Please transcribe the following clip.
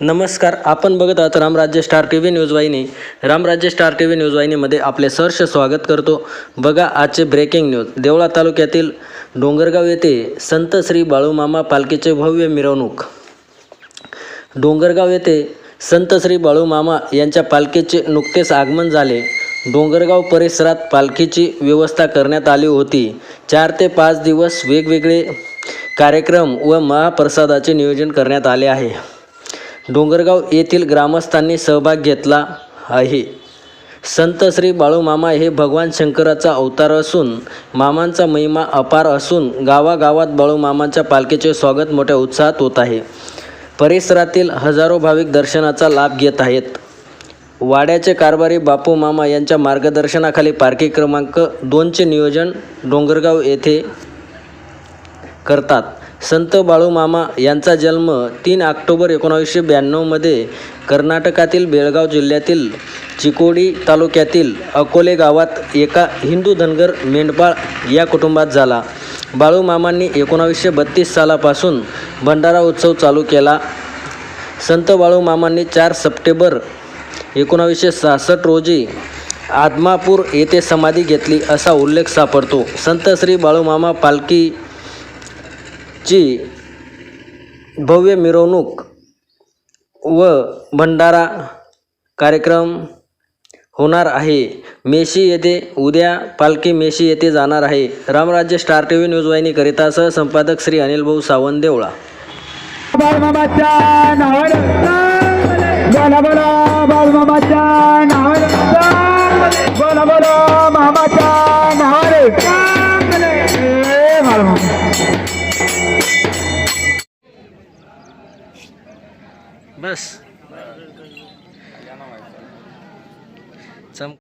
नमस्कार आपण बघत आहात Ramrajya star T V news वाहिनी. Ramrajya star T V news वाहिनीमध्ये आपले सहर्ष स्वागत करतो. बघा आजचे ब्रेकिंग न्यूज देवळा तालुक्यातील डोंगरगाव येथे संत श्री बाळूमामा पालखीचे भव्य मिरवणूक. डोंगरगाव येथे संत श्री बाळूमामा यांच्या पालखीचे नुकतेच आगमन झाले. डोंगरगाव परिसरात पालखीची व्यवस्था करण्यात आली होती. चार ते पाच दिवस वेगवेगळे कार्यक्रम व महाप्रसादाचे नियोजन करण्यात आले आहे. डोंगरगाव येथील ग्रामस्थांनी सहभाग घेतला आहे. संत श्री बाळूमामा हे भगवान शंकराचा अवतार असून मामांचा महिमा अपार असून गावागावात बाळूमामांच्या पालखीचे स्वागत मोठ्या उत्साहात होत आहे. परिसरातील हजारो भाविक दर्शनाचा लाभ घेत आहेत. वाड्याचे कारभारी बापू मामा यांच्या मार्गदर्शनाखाली पालखी क्रमांक दोनचे नियोजन डोंगरगाव येथे करतात. संत बाळूमामा यांचा जन्म तीन ऑक्टोबर एकोणावीसशे ब्याण्णवमध्ये कर्नाटकातील बेळगाव जिल्ह्यातील चिकोडी तालुक्यातील अकोले गावात एका हिंदू धनगर मेंढपाळ या कुटुंबात झाला. बाळूमामांनी एकोणावीसशे बत्तीस सालापासून भंडारा उत्सव चालू केला. संत बाळूमामांनी चार सप्टेंबर एकोणावीसशे सहासष्ट रोजी आदमापूर येथे समाधी घेतली असा उल्लेख सापडतो. संत श्री बाळूमामा पालखी ची भव्य मिरवणूक व भंडारा कार्यक्रम होणार आहे. मेशी येथे उद्या पालखी मेशी येथे जाणार आहे. Ramrajya star T V news वाहिनीकरिता सहसंपादक श्री अनिल भाऊ सावंत देवळा मामाच्या बस. चम